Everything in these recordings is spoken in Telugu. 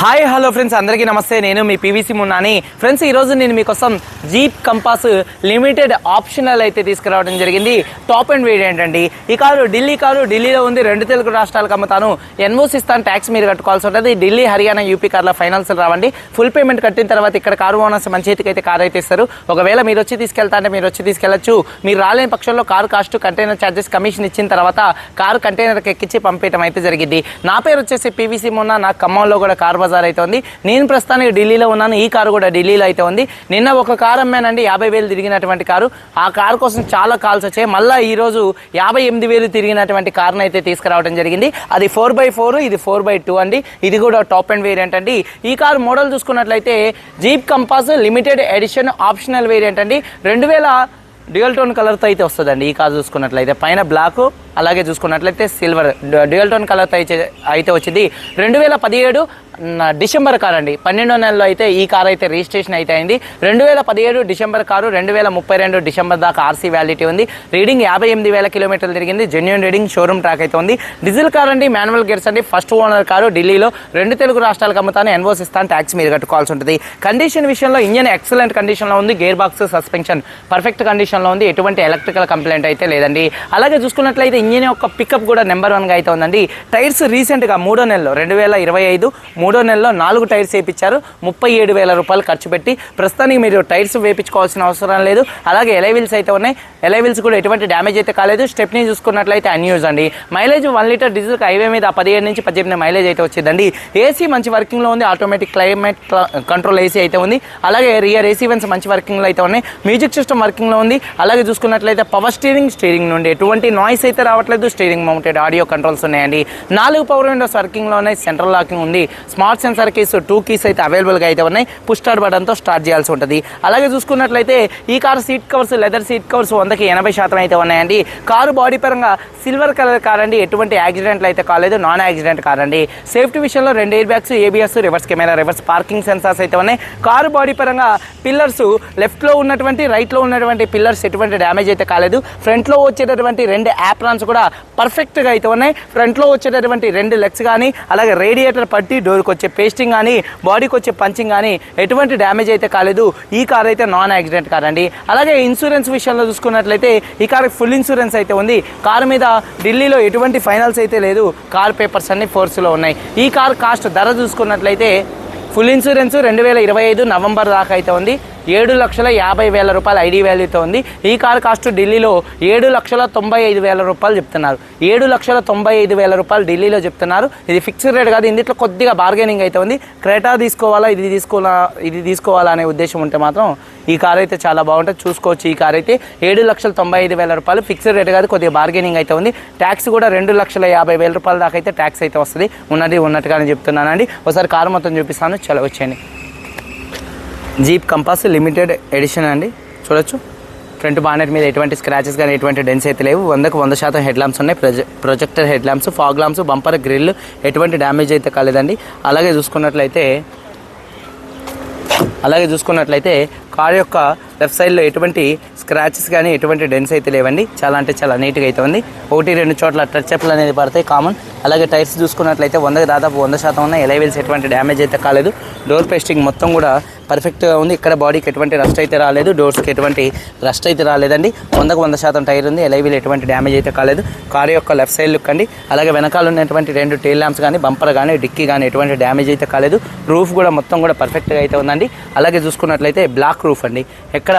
హాయ్ హలో ఫ్రెండ్స్ అందరికీ నమస్తే. నేను మీ పీవీసీ మున్నాని. ఫ్రెండ్స్ ఈరోజు నేను మీకోసం జీప్ కంపాస్ లిమిటెడ్ ఆప్షనల్ అయితే తీసుకురావడం జరిగింది. టాప్ అండ్ వేరియంట్ అండి ఈ కారు ఢిల్లీ కారు ఢిల్లీలో ఉంది. రెండు తెలుగు రాష్ట్రాలకు అమ్ముతాను. ఎన్ఓసి ఇస్తాను ట్యాక్స్ మీరు కట్టుకోవాల్సి ఉంటుంది. ఢిల్లీ హర్యానా యూపీ కార్ల ఫైనాన్స్ రావండి. ఫుల్ పేమెంట్ కట్టిన తర్వాత ఇక్కడ కారు ఓనర్స్ మన చేతికి అయితే కారు అయితే ఇస్తారు. ఒకవేళ మీరు వచ్చి తీసుకెళ్తా అంటే మీరు వచ్చి తీసుకెళ్ళొచ్చు మీరు రాలేని పక్షంలో car cost container charges commission ఇచ్చిన తర్వాత కారు కంటైనర్కి ఎక్కించి పంపించడం అయితే జరిగింది. నా పేరు వచ్చేసి పీవీసీ మొన్న. నా ఖమ్మంలో కూడా కార్ బజార్ అయితే ఉంది నేను ప్రస్తుతానికి ఢిల్లీలో ఉన్నాను. ఈ కారు కూడా ఢిల్లీలో అయితే ఉంది. నిన్న ఒక కారు అమ్మానండి. యాభై వేలు తిరిగినటువంటి కారు. ఆ కారు కోసం చాలా కాల్స్ వచ్చాయి. మళ్ళీ ఈ రోజు యాభై ఎనిమిది వేలు తిరిగినటువంటి కార్ని అయితే తీసుకురావడం జరిగింది. అది ఫోర్ బై ఫోర్ ఇది ఫోర్ బై టూ అండి. ఇది కూడా టాప్ అండ్ వేరియంట్ అండి. ఈ కారు మోడల్ చూసుకున్నట్లయితే Jeep Compass limited edition optional variant అండి. రెండు వేల డ్యూయల్ టోన్ కలర్తో అయితే వస్తుందండి ఈ కార్ చూసుకున్నట్లయితే. పైన బ్లాక్ అలాగే చూసుకున్నట్లయితే సిల్వర్ డ్యూయల్ టోన్ కలర్తో అయితే అయితే వచ్చింది. రెండు వేల పదిహేడు డిసెంబర్ కార్ అండి. పన్నెండో నెలలో అయితే ఈ కార్ అయితే రిజిస్ట్రేషన్ అయితే అయింది. రెండు వేల పదిహేడు డిసెంబర్ కారు రెండు వేల ముప్పై రెండు డిసెంబర్ దాకా ఆర్సీ వ్యాలిటీ ఉంది. రీడింగ్ యాభై ఎనిమిది వేల కిలోమీటర్లు తిరిగింది. జెన్యున్ రీడింగ్ షోరూమ్ ట్రాక్ అయితే ఉంది. డీజిల్ కార్ అండి మాన్యువల్ గేర్స్ అండి. ఫస్ట్ ఓనర్ కారు ఢిల్లీలో. రెండు తెలుగు రాష్ట్రాలకు అమ్ముతాను. ఎన్వోస్ ఇస్తాను ట్యాక్స్ మీరు కట్టుకోవాల్సి ఉంటుంది. కండిషన్ విషయంలో ఇంజన్ ఎక్సలెంట్ కండిషన్లో ఉంది. గేర్ బాక్స్ సస్పెన్షన్ పర్ఫెక్ట్ కండిషన్లో ఉంది. ఎటువంటి ఎలక్ట్రికల్ కంప్లైంట్ అయితే లేదండి. అలాగే చూసుకున్నట్లయితే ఇంజిన్ యొక్క పికప్ కూడా నెంబర్ వన్గా అయితే ఉందండి. టైర్స్ రీసెంట్గా మూడో నెలలో రెండు వేల ఇరవై ఐదు మూడో నెలలో నాలుగు టైర్స్ వేయించారు ముప్పై ఏడు వేల రూపాయలు ఖర్చు పెట్టి ప్రస్తుతానికి మీరు టైర్స్ వేయించుకోవాల్సిన అవసరం లేదు. అలాగే ఎలైవిల్స్ అయితే ఉన్నాయి. ఎలైవిల్స్ కూడా ఎటువంటి డ్యామేజ్ అయితే కాలేదు. స్టెప్ని చూసుకున్నట్లయితే అన్యూజ్ అండి. Mileage one litre diesel highway మీద పదిహేడు నుంచి పద్దెనిమిది మైలేజ్ అయితే వచ్చిందండి. ఏసీ మంచి వర్కింగ్లో ఉంది. ఆటోమేటిక్ క్లైమేట్ కంట్రోల్ ఏసీ అయితే ఉంది. అలాగే రియర్ ఏసీ వెన్స్ మంచి వర్కింగ్లో అయితే ఉన్నాయి. మ్యూజిక్ సిస్టమ్ వర్కింగ్లో ఉంది. అలాగే చూసుకున్నట్లయితే పవర్ స్టీరింగ్ స్టీరింగ్ నుండి ఎటువంటి నాయిస్ అయితే రావట్లేదు. స్టీరింగ్ మౌంటెడ్ ఆడియో కంట్రోల్స్ ఉన్నాయండి. నాలుగు పవర్ విండోస్ వర్కింగ్లోనే సెంట్రల్ లాకింగ్ ఉంది. Smart sensor keys two keys అయితే అవైలబుల్గా అయితే ఉన్నాయి. పుష్టార్ బటన్తో స్టార్ట్ చేయాల్సి ఉంటుంది. అలాగే చూసుకున్నట్లయితే ఈ car seat covers leather seat covers వందకి ఎనభై శాతం అయితే ఉన్నాయండి. కారు బాడీ పరంగా సిల్వర్ కలర్ కార్ అండి ఎటువంటి యాక్సిడెంట్లు అయితే కాలేదు. నాన్ యాక్సిడెంట్ కార్ అండి సేఫ్టీ విషయంలో రెండు airbags ABS reverse camera reverse parking sensors అయితే ఉన్నాయి. కారు బాడీ పరంగా పిల్లర్స్ లెఫ్ట్లో ఉన్నటువంటి రైట్లో ఉన్నటువంటి పిల్లర్స్ ఎటువంటి డ్యామేజ్ అయితే కాలేదు. ఫ్రంట్లో వచ్చేటటువంటి రెండు యాప్రాన్స్ కూడా పర్ఫెక్ట్గా అయితే ఉన్నాయి. ఫ్రంట్లో వచ్చేటటువంటి రెండు లెగ్స్ కానీ అలాగే రేడియేటర్ పట్టి డోర్కి వచ్చే పేస్టింగ్ కానీ బాడీకి వచ్చే పంచింగ్ కానీ ఎటువంటి డ్యామేజ్ అయితే కాలేదు. ఈ కార్ అయితే నాన్ యాక్సిడెంట్ కార్ అండి. అలాగే ఇన్సూరెన్స్ విషయంలో చూసుకున్నట్లయితే ఈ కార్ ఫుల్ ఇన్సూరెన్స్ అయితే ఉంది. కారు మీద ఢిల్లీలో ఎటువంటి ఫైనల్స్ అయితే లేదు. కార్ పేపర్స్ అన్ని ఫోర్స్లో ఉన్నాయి. ఈ కార్ కాస్ట్ ధర చూసుకున్నట్లయితే ఫుల్ ఇన్సూరెన్స్ రెండు వేల ఇరవై ఐదు నవంబర్ దాకా అయితే ఉంది. ఏడు లక్షల యాభై వేల రూపాయల ఐడి వాల్యూతో ఉంది. ఈ కార్ కాస్ట్ ఢిల్లీలో ఏడు లక్షల తొంభై ఐదు వేల రూపాయలు చెప్తున్నారు. ఏడు లక్షల తొంభై ఐదు వేల రూపాయలు ఢిల్లీలో చెప్తున్నారు. ఇది ఫిక్స్డ్ రేట్ కాదు ఇందులో కొద్దిగా బార్గెనింగ్ అయితే ఉంది. క్రేటా తీసుకోవాలా ఇది తీసుకోవాలా ఇది తీసుకోవాలా అనే ఉద్దేశం ఉంటే మాత్రం ఈ కార్ అయితే చాలా బాగుంటుంది. చూసుకోవచ్చు ఈ కార్ అయితే. ఏడు లక్షల తొంభై ఐదు వేల రూపాయలు ఫిక్స్డ్ రేట్ కాదు కొద్దిగా బార్గెనింగ్ అయితే ఉంది. ట్యాక్స్ కూడా రెండు లక్షల యాభై వేల రూపాయల దాకా అయితే ట్యాక్స్ అయితే వస్తుంది. ఉన్నది ఉన్నట్టుగానే చెప్తున్నానండి. ఒకసారి కారు మొత్తం చూపిస్తాను. చలో వచ్చేయండి. జీప్ కంపాస్ లిమిటెడ్ ఎడిషన్ అండి. చూడొచ్చు. ఫ్రంట్ బానెట్ మీద ఎటువంటి స్క్రాచెస్ కానీ ఎటువంటి డెన్స్ అయితే లేవు. వందకు వంద శాతం హెడ్ ల్యాంప్స్ ఉన్నాయి. ప్రొజె projector headlamps fog lamps bumper grille ఎటువంటి డ్యామేజ్ అయితే కాలేదండి. అలాగే చూసుకున్నట్లయితే అలాగే చూసుకున్నట్లయితే కార్ యొక్క లెఫ్ట్ సైడ్లో ఎటువంటి స్క్రాచెస్ కానీ ఎటువంటి డెన్స్ అయితే లేవండి. చాలా అంటే చాలా నీట్గా అయితే ఉంది. ఒకటి రెండు చోట్ల టచ్అప్లు అనేది పడతాయి కామన్ అలాగే టైర్స్ చూసుకున్నట్లయితే వందకి దాదాపు వంద శాతం ఉన్నాయి ఎలైవెల్స్ ఎటువంటి డ్యామేజ్ అయితే కాలేదు. డోర్ పేస్టింగ్ మొత్తం కూడా పర్ఫెక్ట్గా ఉంది. ఇక్కడ బాడీకి ఎటువంటి రస్ట్ అయితే రాలేదు. డోర్స్కి ఎటువంటి రస్ట్ అయితే రాలేదండి. వందకు వంద శాతం టైర్ ఉంది. ఎలైవీలు ఎటువంటి డ్యామేజ్ అయితే కాలేదు. కారు యొక్క లెఫ్ట్ సైడ్ లుక్ అండి. అలాగే వెనకాల ఉన్నటువంటి రెండు టైల్ ల్యాంప్స్ కానీ బంపర్ కానీ డిక్కీ కానీ ఎటువంటి డ్యామేజ్ అయితే కాలేదు. రూఫ్ కూడా మొత్తం కూడా పర్ఫెక్ట్గా అయితే ఉందండి. అలాగే చూసుకున్నట్లయితే బ్లాక్ రూఫ్ అండి. ఎక్కడ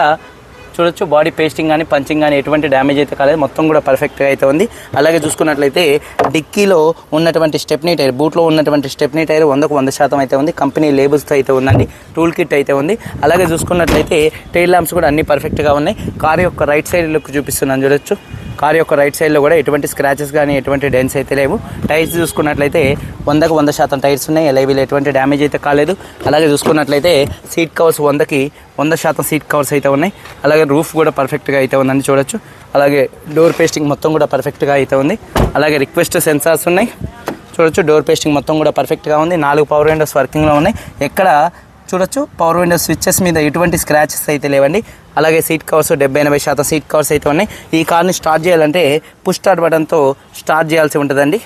చూడొచ్చు. బాడీ పేస్టింగ్ కానీ పంచింగ్ కానీ ఎటువంటి డ్యామేజ్ అయితే కాలేదు. మొత్తం కూడా పర్ఫెక్ట్గా అయితే ఉంది. అలాగే చూసుకున్నట్లయితే డిక్కీలో ఉన్నటువంటి స్టెప్నీ టైర్ బూట్లో ఉన్నటువంటి స్టెప్నీ టైర్ వందకు వంద శాతం అయితే ఉంది. కంపెనీ లేబుల్స్తో అయితే ఉందండి. టూల్ కిట్ అయితే ఉంది. అలాగే చూసుకున్నట్లయితే టైల్ ల్యాంప్స్ కూడా అన్ని పర్ఫెక్ట్గా ఉన్నాయి. కార్ యొక్క రైట్ సైడ్ లుక్ చూపిస్తున్నాను చూడొచ్చు. కార్ యొక్క రైట్ సైడ్లో కూడా ఎటువంటి స్క్రాచెస్ కానీ ఎటువంటి డెన్స్ అయితే లేవు. టైర్స్ చూసుకున్నట్లయితే వందకు వంద శాతం టైర్స్ ఉన్నాయి. ఎలైవీలు ఎటువంటి డ్యామేజ్ అయితే కాలేదు. అలాగే చూసుకున్నట్లయితే సీట్ కవర్స్ వందకి వంద శాతం సీట్ కవర్స్ అయితే ఉన్నాయి. అలాగే రూఫ్ కూడా పర్ఫెక్ట్గా అయితే ఉందని చూడొచ్చు. అలాగే డోర్ పేస్టింగ్ మొత్తం కూడా పర్ఫెక్ట్గా అయితే ఉంది. అలాగే రిక్వెస్ట్ సెన్సార్స్ ఉన్నాయి. చూడొచ్చు డోర్ పేస్టింగ్ మొత్తం కూడా పర్ఫెక్ట్గా ఉంది. నాలుగు పవర్ విండోస్ వర్కింగ్లో ఉన్నాయి. ఎక్కడ చూడొచ్చు పవర్ విండో స్విచ్చెస్ మీద ఎటువంటి స్క్రాచెస్ అయితే లేవండి. అలాగే సీట్ కవర్స్ డెబ్బై ఎనభై శాతం సీట్ కవర్స్ అయితే ఉన్నాయి. ఈ కార్ని స్టార్ట్ చేయాలంటే పుష్ స్టార్ట్ బటన్తో స్టార్ట్ చేయాల్సి ఉంటుందండి.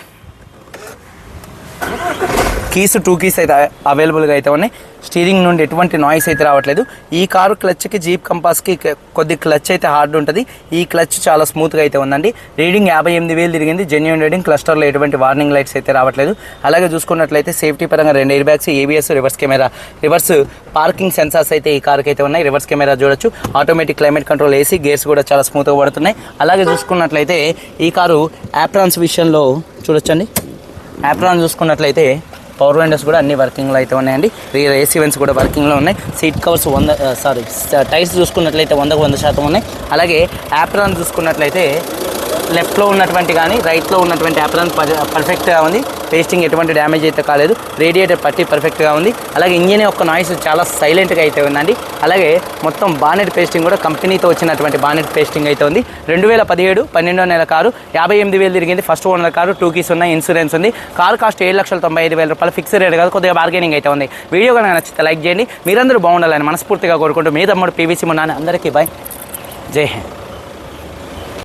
కీస్ టూ కీస్ అయితే అవైలబుల్గా అయితే ఉన్నాయి. స్టీరింగ్ నుండి ఎటువంటి నాయిస్ అయితే రావట్లేదు. ఈ కారు క్లచ్కి జీప్ కంపాస్కి కొద్ది క్లచ్ అయితే హార్డ్ ఉంటుంది. ఈ క్లచ్ చాలా స్మూత్గా అయితే ఉందండి. రీడింగ్ యాభై ఎనిమిది వేలు తిరిగింది. జెన్యున్ రీడింగ్ క్లస్టర్లో ఎటువంటి వార్నింగ్ లైట్స్ అయితే రావట్లేదు. అలాగే చూసుకున్నట్లయితే సేఫ్టీ పరంగా రెండు airbags ABS reverse camera reverse parking sensors అయితే ఈ కార్కి అయితే ఉన్నాయి. రివర్స్ కెమెరా చూడొచ్చు. Automatic climate control AC gears కూడా చాలా స్మూత్గా పడుతున్నాయి. అలాగే చూసుకున్నట్లయితే ఈ కారు యాప్రాన్స్ విషయంలో చూడొచ్చండి. యాప్రాన్ చూసుకున్నట్లయితే పవర్ విండోస్ కూడా అన్ని వర్కింగ్లో అయితే ఉన్నాయండి. రియర్ ఏసీ వెన్స్ కూడా వర్కింగ్లో ఉన్నాయి. సీట్ కవర్స్ వంద సారీ టైర్స్ చూసుకున్నట్లయితే వందకు వంద శాతం ఉన్నాయి. అలాగే యాప్రాన్ చూసుకున్నట్లయితే లెఫ్ట్లో ఉన్నటువంటి కానీ రైట్లో ఉన్నటువంటి యాప్రాన్ పర్ఫెక్ట్గా ఉంది. పేస్టింగ్ ఎటువంటి డ్యామేజ్ అయితే కాలేదు. రేడియేటర్ పట్టి పర్ఫెక్ట్గా ఉంది. అలాగే ఇంజిన్ యొక్క నాయిస్ చాలా సైలెంట్గా అయితే ఉందండి. అలాగే మొత్తం బానెట్ పేస్టింగ్ కూడా కంపెనీతో వచ్చినటువంటి బానెట్ పేస్టింగ్ అయితే ఉంది. రెండు వేల పదిహేడు పన్నెండో నెల కారు యాభై ఎనిమిది వేలు తిరిగింది. First owner car two keys ఉన్నాయి ఇన్సూరెన్స్ ఉంది. కారు కాస్ట్ ఏడు లక్షల తొంభై ఐదు వేల రూపాయలు ఫిక్స్ రేట్ కాదు. కొద్దిగా బార్గెనింగ్ అయితే ఉంది. వీడియో కనుక నచ్చితే లైక్ చేయండి. మీరందరూ బాగుండాలని మనస్ఫూర్తిగా కోరుకుంటూ మీ తమ్ముడు పీవీసీ మున్నాని అందరికీ బాయ్ జై హింద్.